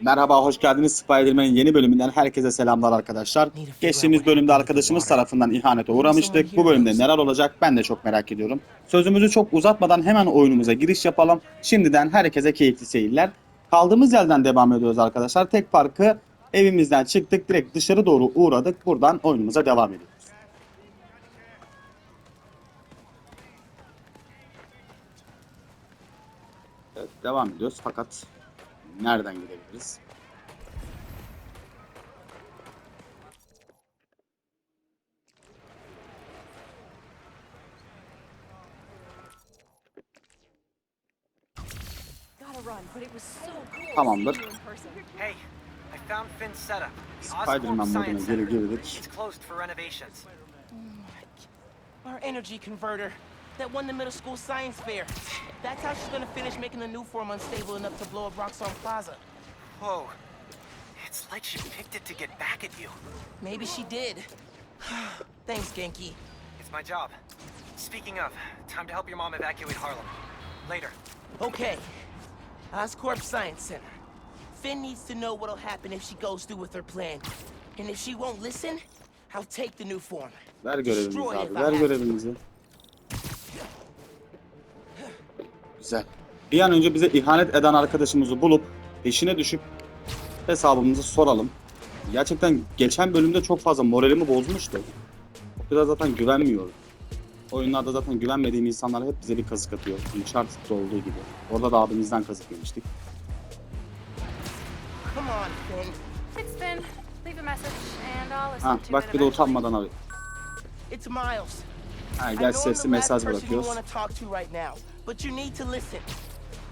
Merhaba, hoş geldiniz Spider-Man'in yeni bölümünden herkese selamlar arkadaşlar. Geçtiğimiz bölümde arkadaşımız tarafından ihanete uğramıştık. Bu bölümde neler olacak ben de çok merak ediyorum. Sözümüzü çok uzatmadan hemen oyunumuza giriş yapalım. Şimdiden herkese keyifli seyirler. Kaldığımız yerden devam ediyoruz arkadaşlar. Tek farkı evimizden çıktık direkt dışarı doğru uğradık. Buradan oyunumuza devam ediyoruz. Evet, devam ediyoruz fakat nereden gidebiliriz? Tamamdır. Hey, I found Finn's setup. Spider-Man moduna Science geri Center. girdik. It's closed for renovations. Our energy converter that won the middle school science fair. That's how she's gonna finish making the new form unstable enough to blow up Roxxon Plaza. Whoa. It's like she picked it to get back at you. Maybe she did. Thanks, Genki. It's my job. Speaking of, time to help your mom evacuate Harlem. Later. Okay. Oscorp Science Center. Finn needs to know what'll happen if she goes through with her plan. And if she won't listen, I'll take the new form. Ver görevimizi Destroy abi. if I Ver have to. görevimizi. Güzel. Bir an önce bize ihanet eden arkadaşımızı bulup peşine düşüp hesabımızı soralım. Gerçekten geçen bölümde çok fazla moralimi bozmuştu. O kadar zaten güvenmiyorum. Oyunlarda zaten güvenmediğim insanlar hep bize bir kazık atıyor. Uncharted'da olduğu gibi. Orada da abimizden kazık yemiştik. Come on, Finn. It's Finn. Leave a message and I'll listen Ha bak bir de utanmadan arıyor. It's Miles. Ha I gel sesli mesaj person you bırakıyoruz. want to talk to right now, but you need to listen.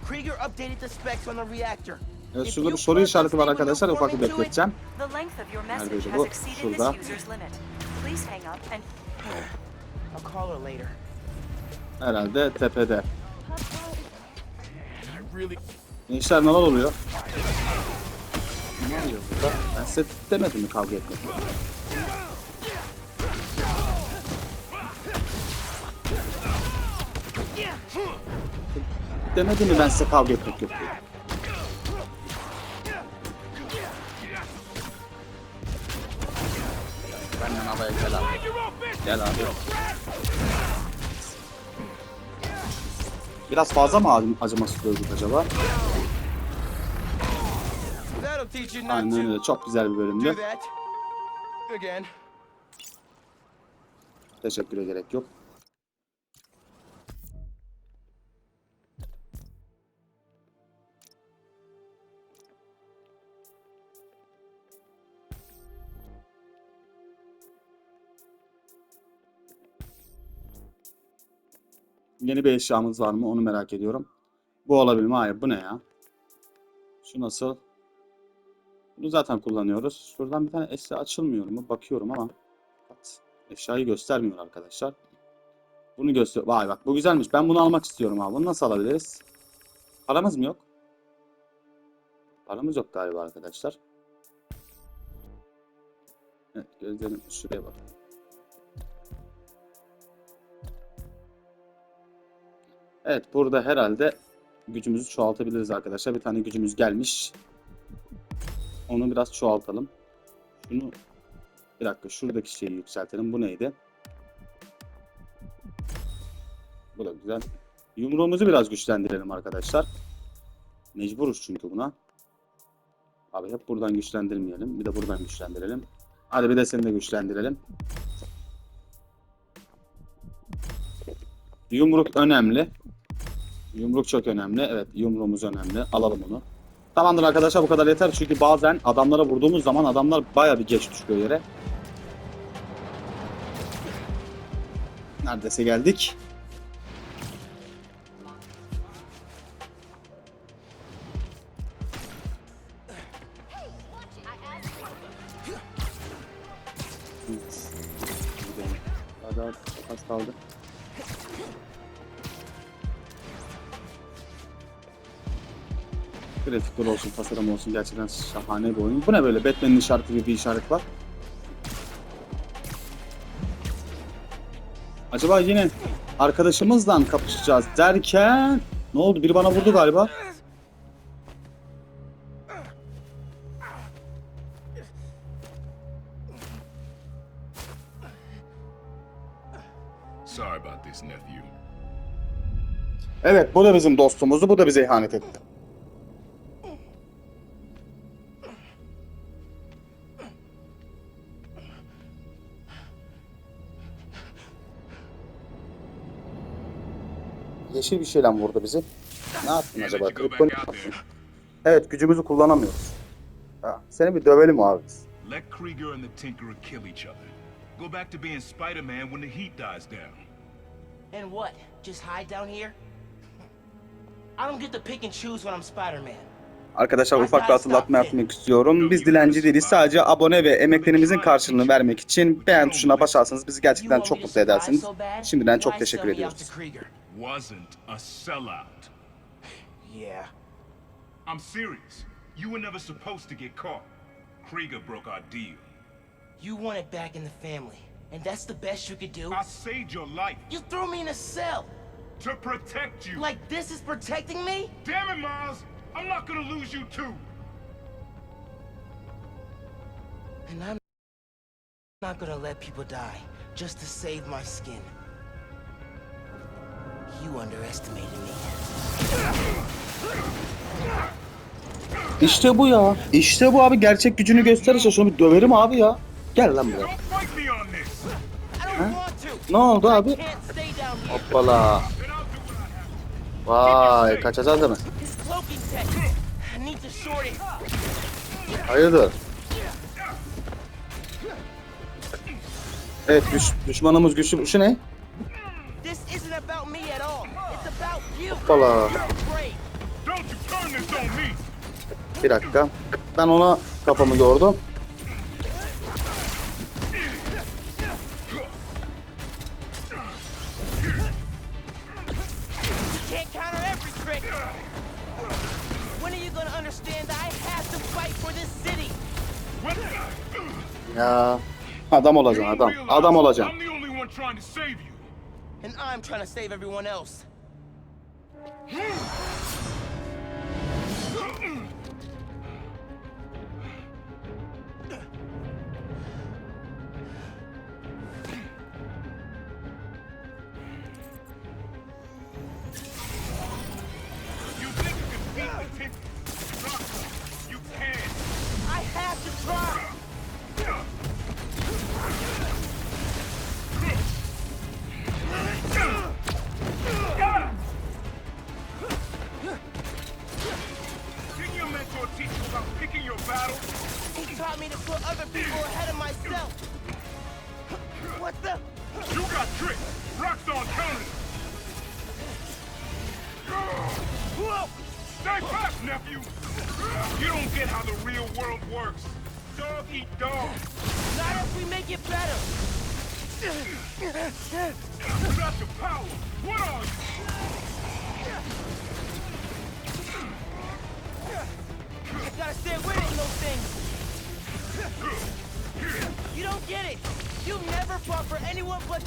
Krieger updated the specs on the reactor. Evet şurada bir soru işareti var arkadaşlar. Ufak bir bekleteceğim. Neredeydi bu? Şurada. this user's limit. Please hang up and I'll call her later. Herhalde tepede. Gençler neler oluyor? Ne oluyor burada? Ben size demedim mi kavga etmek? Demedim mi ben size kavga etmek yok diye? Benden havaya gel abi. Gel abi. Biraz fazla mı acım- acımasız dövdük acaba? Aynen öyle. Çok güzel bir bölümdü. Teşekküre gerek yok. Yeni bir eşyamız var mı onu merak ediyorum. Bu olabilir mi? Hayır. Bu ne ya? Şu nasıl? Bunu zaten kullanıyoruz. Şuradan bir tane eşya açılmıyor mu? Bakıyorum ama. Bak, Eşyayı göstermiyor arkadaşlar. Bunu göster. Vay bak bu güzelmiş. Ben bunu almak istiyorum abi. Bunu nasıl alabiliriz? Paramız mı yok? Paramız yok galiba arkadaşlar. Evet gözlerim şuraya bak. Evet burada herhalde gücümüzü çoğaltabiliriz arkadaşlar. Bir tane gücümüz gelmiş. Onu biraz çoğaltalım. Şunu bir dakika şuradaki şeyi yükseltelim. Bu neydi? Bu da güzel. Yumruğumuzu biraz güçlendirelim arkadaşlar. Mecburuz çünkü buna. Abi hep buradan güçlendirmeyelim. Bir de buradan güçlendirelim. Hadi bir de seni de güçlendirelim. Yumruk önemli. Yumruk çok önemli. Evet yumruğumuz önemli. Alalım onu. Tamamdır arkadaşlar bu kadar yeter. Çünkü bazen adamlara vurduğumuz zaman adamlar baya bir geç düşüyor yere. Neredeyse geldik. Grafikler olsun, tasarım olsun gerçekten şahane bir oyun. Bu ne böyle? Batman'in işareti gibi bir işaret var. Acaba yine arkadaşımızla kapışacağız derken ne oldu? Biri bana vurdu galiba. Evet, bu da bizim dostumuzdu, bu da bize ihanet etti. Yeşil bir şeyle vurdu bizi. Ne yaptın acaba? there. Evet gücümüzü kullanamıyoruz. Ha, seni bir dövelim abi biz. Let Krieger and the Tinkerer kill each other. Go back to being Spider-Man when the heat dies down. And what? Just hide down here? I don't get to pick and choose when I'm Spider-Man. Arkadaşlar ufak bir hatırlatma yapmak istiyorum. Biz dilenci değiliz. Sadece abone ve emeklerimizin karşılığını vermek için beğen tuşuna basarsanız bizi gerçekten çok mutlu edersiniz. Şimdiden çok teşekkür ediyoruz. to Krieger? Wasn't a sellout. Yeah. I'm serious. You were never supposed to get caught. Krieger broke our deal. You want it back in the family. And that's the best you could do? I saved your life You threw me in a cell! to protect you. Like this is protecting me? Damn it, Miles! I'm not gonna lose you too. And I'm not gonna let people die just to save my skin. You underestimated me. İşte bu ya. İşte bu abi gerçek gücünü gösterirse şunu bir döverim abi ya. Gel lan buraya. To! Ne oldu abi? Hoppala. Vay kaçacağız değil mi? Hayırdır? Evet düş, düşmanımız güçlü. Şu ne? Hoppala. Bir dakika. Ben ona kafamı yordum. Ya adam olacaksın adam. Adam olacaksın. And I'm trying to save everyone else.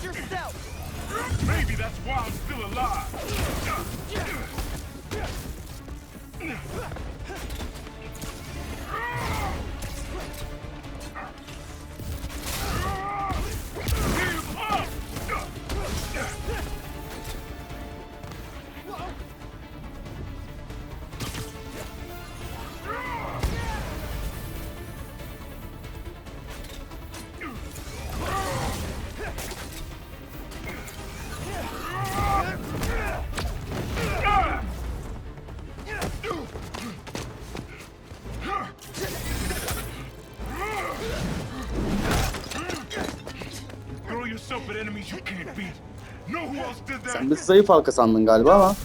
Yourself! Sen biz zayıf halka sandın galiba ama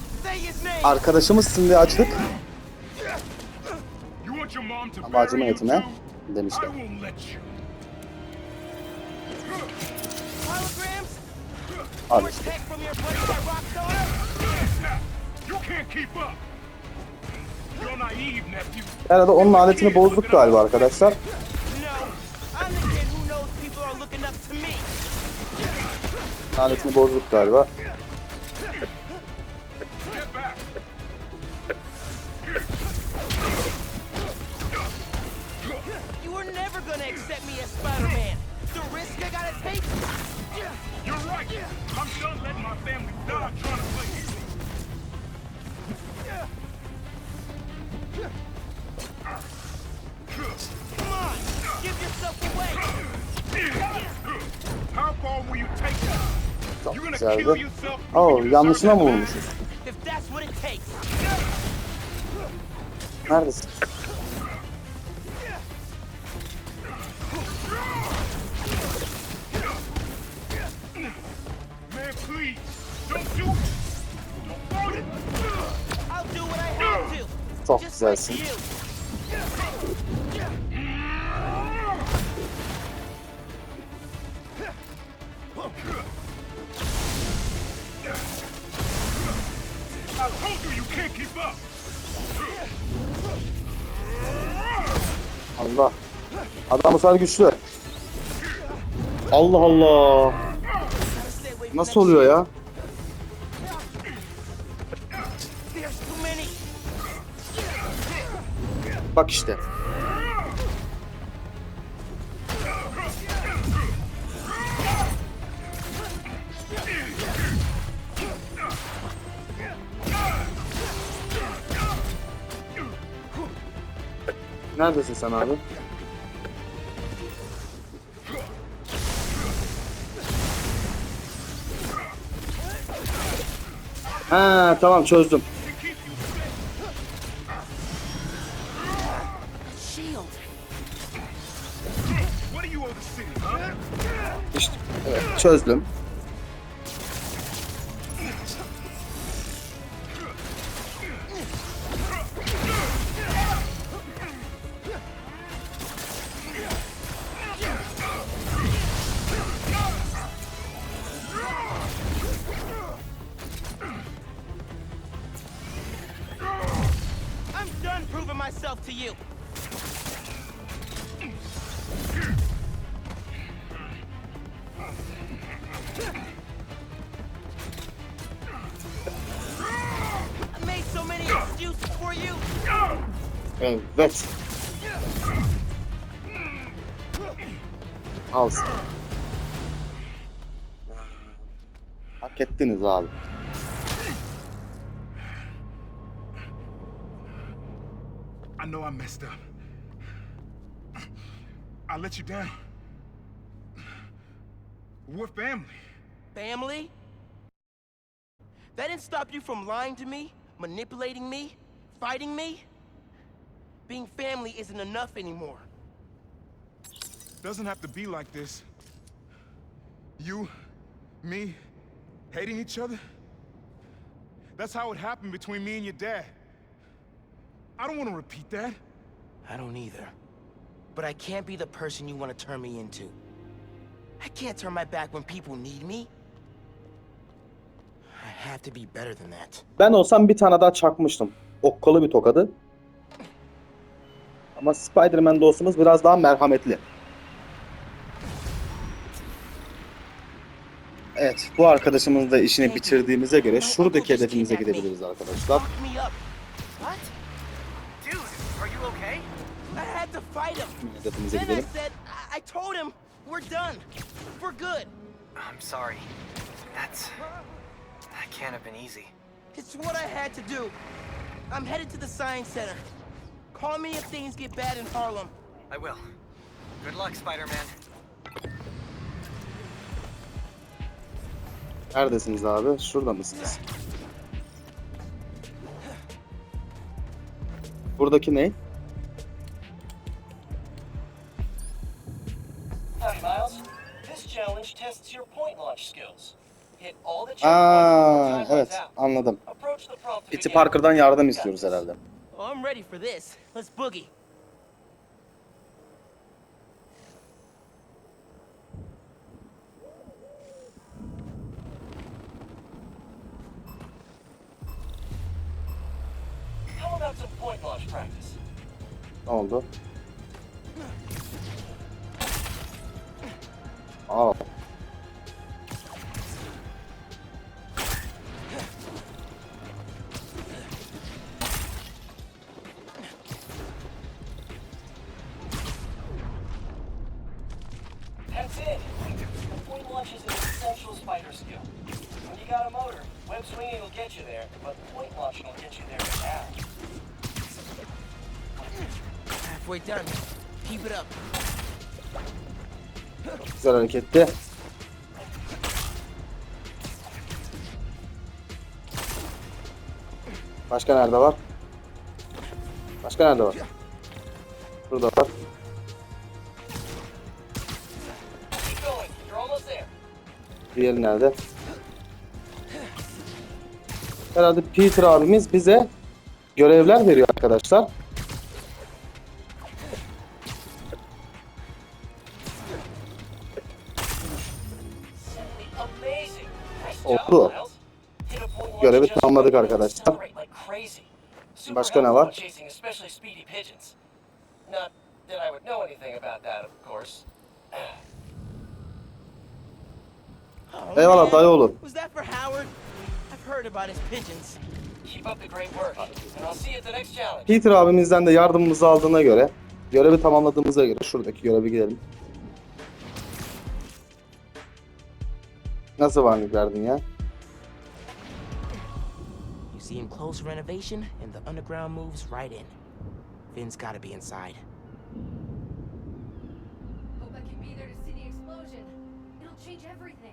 arkadaşımızsın diye to Ama acıma? I demişler. Al işte. Herhalde onun aletini bozduk galiba arkadaşlar. Hero. Come on! Give yourself away! Çok You gonna kill güzeldi. yourself? Oo yanlışına mı vurmuşuz? Neredesin? Man, please. Allah. Adam sefer güçlü. Allah Allah. Nasıl oluyor ya? Bak işte. Neredesin sen abi? Ha tamam çözdüm. İşte evet, çözdüm. Myself to you. I made so many excuses for you. Evet. Al sen. Hak ettiniz abi. I know I messed up. I let you down. We're family. Family? That didn't stop you from lying to me, manipulating me, fighting me? Being family isn't enough anymore. Doesn't have to be like this. You, me, hating each other. That's how it happened between me and your dad. I don't want to repeat that. I don't either. But I can't be the person you want to turn me into. I can't turn my back when people need me. I have to be better than that. Ben olsam bir tane daha çakmıştım. Okkalı bir tokadı. Ama Spider-Man dostumuz biraz daha merhametli. Evet, bu arkadaşımız da işini bitirdiğimize göre şuradaki hedefimize gidebiliriz arkadaşlar. To fight him. Then I said, I, I told him, we're done. For good. I'm sorry. That's... That can't have been easy. It's what I had to do. I'm headed to the Science Center. Call me if things get bad in Harlem. I will. Good luck, Spider-Man. Neredesiniz abi? Şurada mısınız? Buradaki ne? Challenge tests your point launch skills. Hit all the checkpoints Aa, before time evet out. anladım. Approach the prompt to Piti begin. Parker'dan yardım istiyoruz herhalde. Oh, I'm ready for this. Let's boogie. How about some point launch practice? Ne oldu? Aa. Get you there, but point launching will get you there now. Halfway done. Keep it up. Güzel hareketti. Başka nerede var? Başka nerede var? Burada var. Diğeri nerede? Herhalde Peter abimiz bize görevler veriyor arkadaşlar. Oldu. Görevi tamamladık arkadaşlar. Başka ne var? Eyvallah dayı oğlu. Heard about his pigeons. Keep up the great work, and I'll see you at the next challenge. Peter abimizden de yardımımızı aldığına göre, görevi tamamladığımıza göre şuradaki görevi gidelim. Nasıl varlık verdin ya? You see him close renovation, and the underground moves right in. Finn's gotta be inside. Hope I can be there to see the explosion. It'll change everything.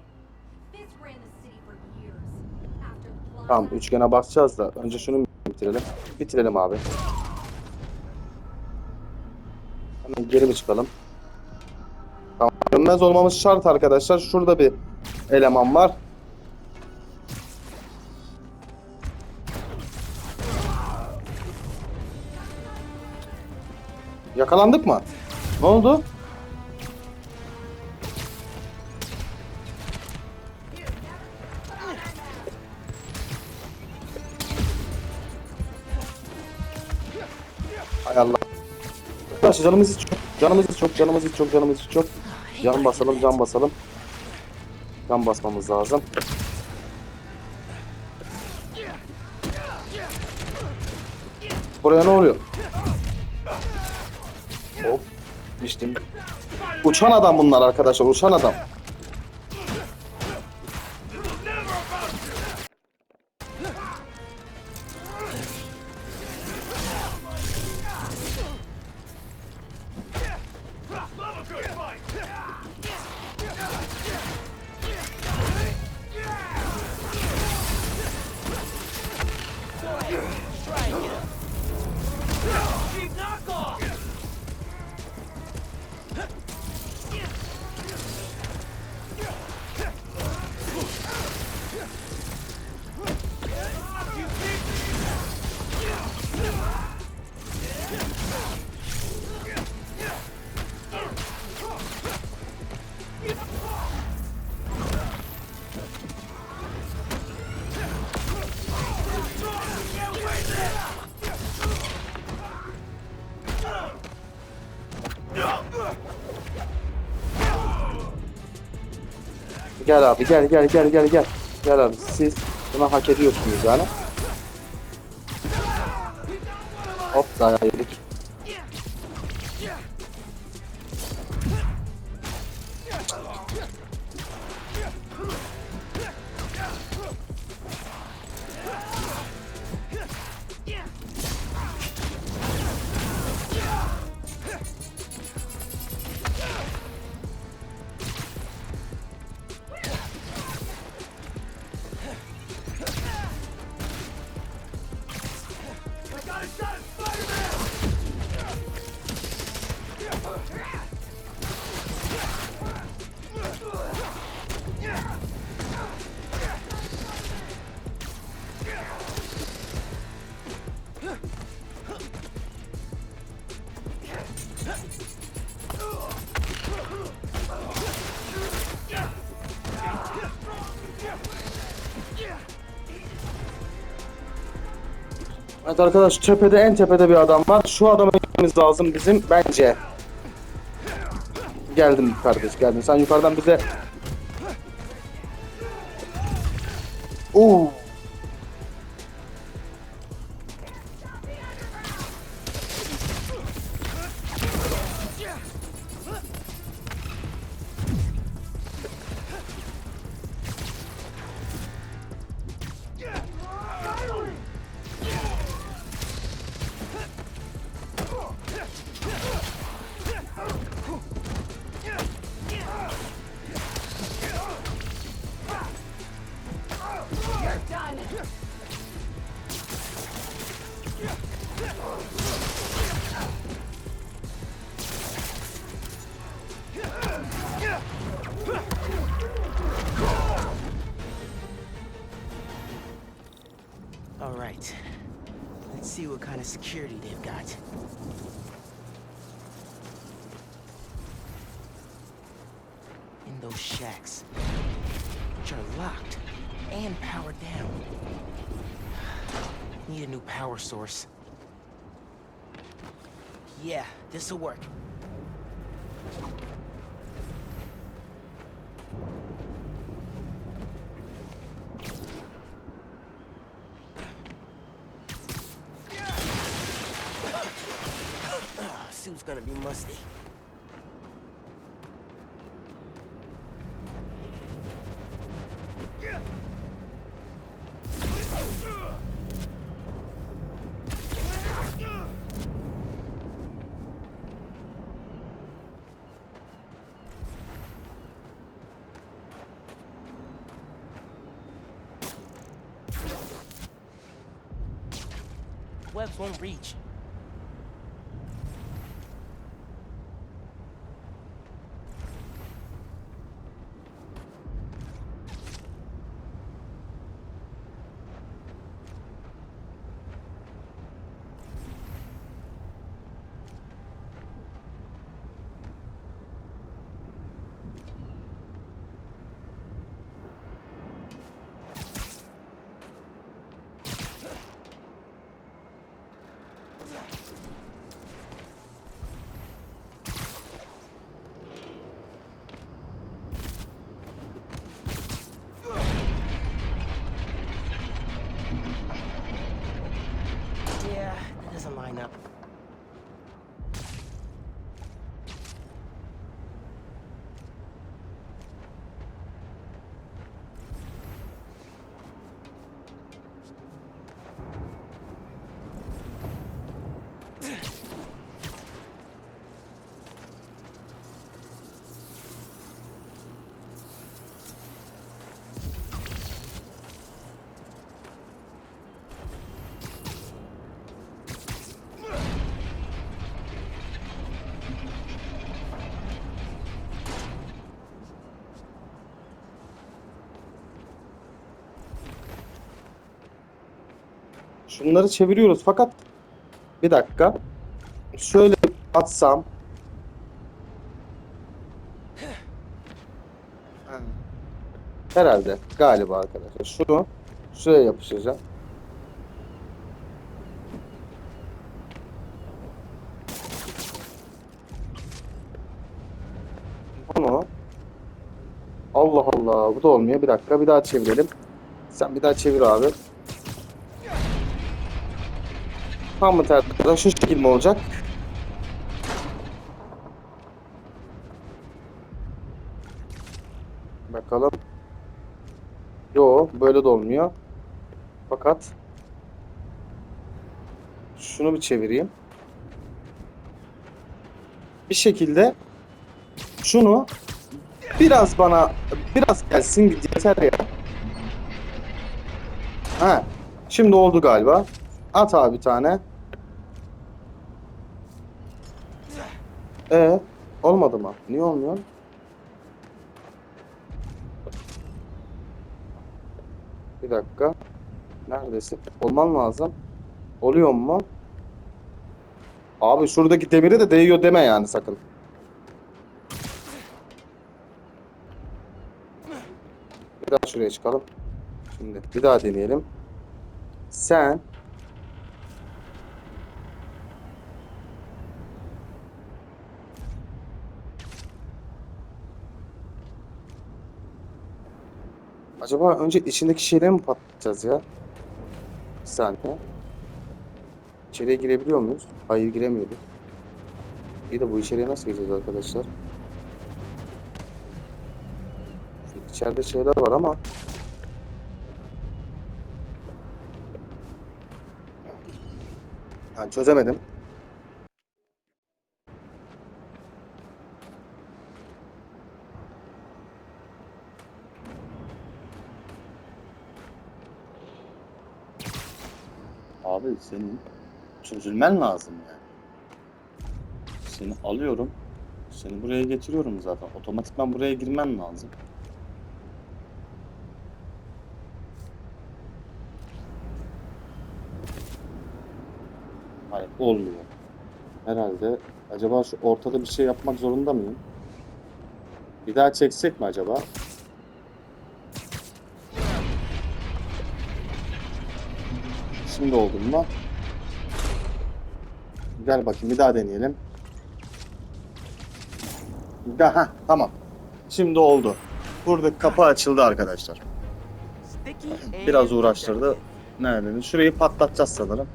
Tamam üçgene basacağız da önce şunu bitirelim. Bitirelim abi. Hemen geri mi çıkalım? Tamam. Görünmez olmamız şart arkadaşlar. Şurada bir eleman var. Yakalandık mı? Ne oldu? Hay Allah. Arkadaşlar canımız çok, canımız çok, canımız çok, canımız çok. Can basalım, can basalım. Can basmamız lazım. Buraya ne oluyor? Hop, içtim. Uçan adam bunlar arkadaşlar, uçan adam. Gel abi, gel gel gel gel gel. Gel abi, siz bunu hak ediyorsunuz yani. Hop yedik. Evet arkadaş tepede en tepede bir adam var. Şu adamı gitmemiz lazım bizim bence. Geldim kardeş geldim. Sen yukarıdan bize... what kind of security they've got. In those shacks, which are locked and powered down. Need a new power source. Yeah, this'll work. You must. Webs won't reach. Line up. Şunları çeviriyoruz fakat bir dakika. Şöyle atsam. Ha. Herhalde galiba arkadaşlar. Şunu şuraya yapışacağım. Bunu Allah Allah bu da olmuyor. Bir dakika bir daha çevirelim. Sen bir daha çevir abi. Mı tersi? Şu şekil mi olacak? Bakalım. Yo, böyle de olmuyor. Fakat şunu bir çevireyim. Bir şekilde şunu biraz bana biraz gelsin yeter ya. Ha, şimdi oldu galiba. At abi bir tane. Ee, olmadı mı? Niye olmuyor? Bir dakika. Neredesin? Olman lazım. Oluyor mu? Abi şuradaki demiri de değiyor deme yani sakın. Bir daha şuraya çıkalım. Şimdi bir daha deneyelim. Sen Acaba önce içindeki şeyleri mi patlatacağız ya? Bir saniye. İçeriye girebiliyor muyuz? Hayır giremiyoruz. İyi de bu içeriye nasıl gireceğiz arkadaşlar? İçeride şeyler var ama Yani çözemedim. Abi senin çözülmen lazım yani. Seni alıyorum. Seni buraya getiriyorum zaten. Otomatikman buraya girmen lazım. olmuyor. Herhalde. Acaba şu ortada bir şey yapmak zorunda mıyım? Bir daha çeksek mi acaba? Şimdi oldu mu? Gel bakayım bir daha deneyelim. Heh, tamam. Şimdi oldu. Burada kapı açıldı arkadaşlar. Biraz uğraştırdı. Nerede? Şurayı patlatacağız sanırım.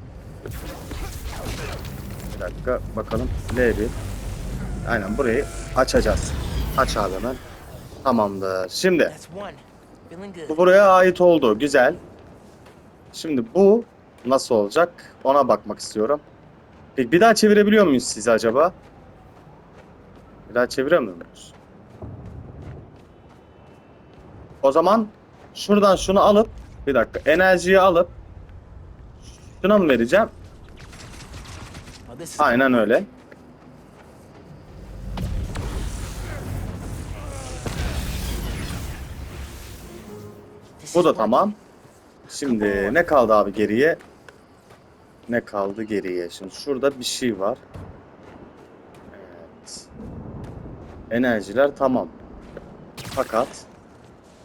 Bir dakika bakalım. L1. Aynen burayı açacağız. Aç abi hemen. Tamamdır. Şimdi bu buraya ait oldu. Güzel. Şimdi bu nasıl olacak? Ona bakmak istiyorum. Peki bir daha çevirebiliyor muyuz sizi acaba? Bir daha çeviremiyor muyuz? O zaman şuradan şunu alıp bir dakika enerjiyi alıp şuna mı vereceğim? Aynen öyle. Bu da tamam. Şimdi ne kaldı abi geriye? Ne kaldı geriye? Şimdi şurada bir şey var. Evet. Enerjiler tamam. Fakat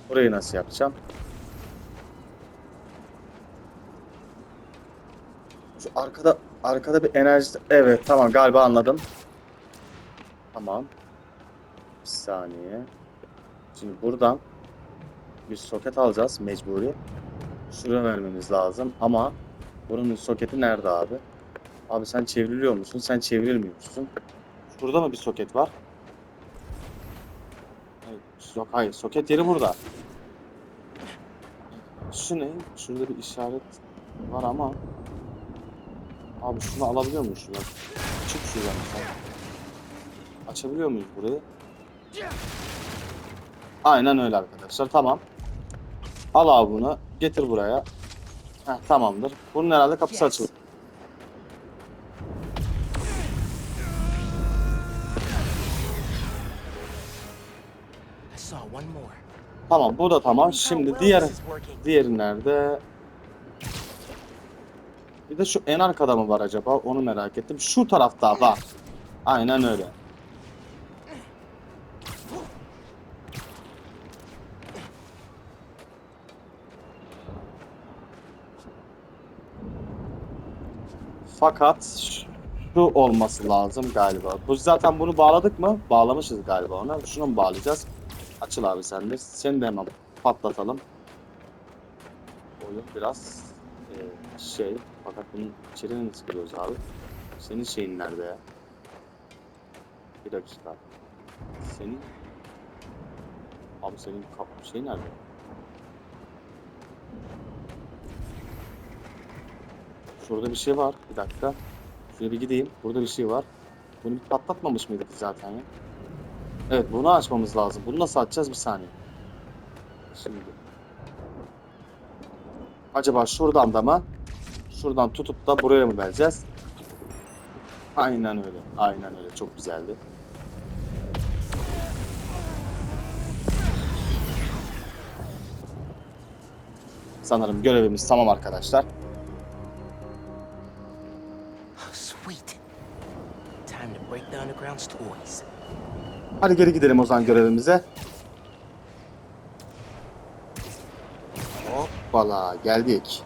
burayı nasıl yapacağım? Şu arkada arkada bir enerji evet tamam galiba anladım. Tamam. Bir saniye. Şimdi buradan bir soket alacağız mecburi. Şuraya vermemiz lazım ama bunun soketi nerede abi? Abi sen çevriliyor musun? Sen çevrilmiyor musun? Şurada mı bir soket var? Hayır, yok hayır soket yeri burada. Şu ne? Şurada bir işaret var ama Abi şunu alabiliyor muyuz şuradan? Çık şuradan sen. Açabiliyor muyuz burayı? Aynen öyle arkadaşlar. Tamam. Al abi bunu. Getir buraya. Heh, tamamdır. Bunun herhalde kapısı more. Tamam bu da tamam. Şimdi diğer diğeri nerede? Bir de şu en arkada mı var acaba? Onu merak ettim. Şu tarafta var. Aynen öyle. Fakat şu olması lazım galiba. Bu zaten bunu bağladık mı? Bağlamışız galiba ona. Şunu mu bağlayacağız? Açıl abi sen de. Seni de hemen patlatalım. Oyun biraz e, şey fakat bunun içeriğini nasıl giriyoruz abi? Senin şeyin nerede ya? Bir dakika. Senin Abi senin kap şey nerede? Şurada bir şey var. Bir dakika. Şuraya bir gideyim. Burada bir şey var. Bunu bir patlatmamış mıydık zaten ya? Evet bunu açmamız lazım. Bunu nasıl açacağız bir saniye. Şimdi. Acaba şuradan da mı? Şuradan tutup da buraya mı vereceğiz? Aynen öyle. Aynen öyle. Çok güzeldi. Sanırım görevimiz tamam arkadaşlar. Hadi geri gidelim o zaman görevimize. Hoppala geldik.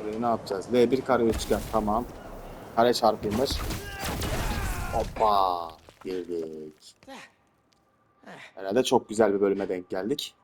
Burayı ne yapacağız? L1 kare üçgen tamam. Kare çarpıymış. Hoppa girdik. Herhalde çok güzel bir bölüme denk geldik.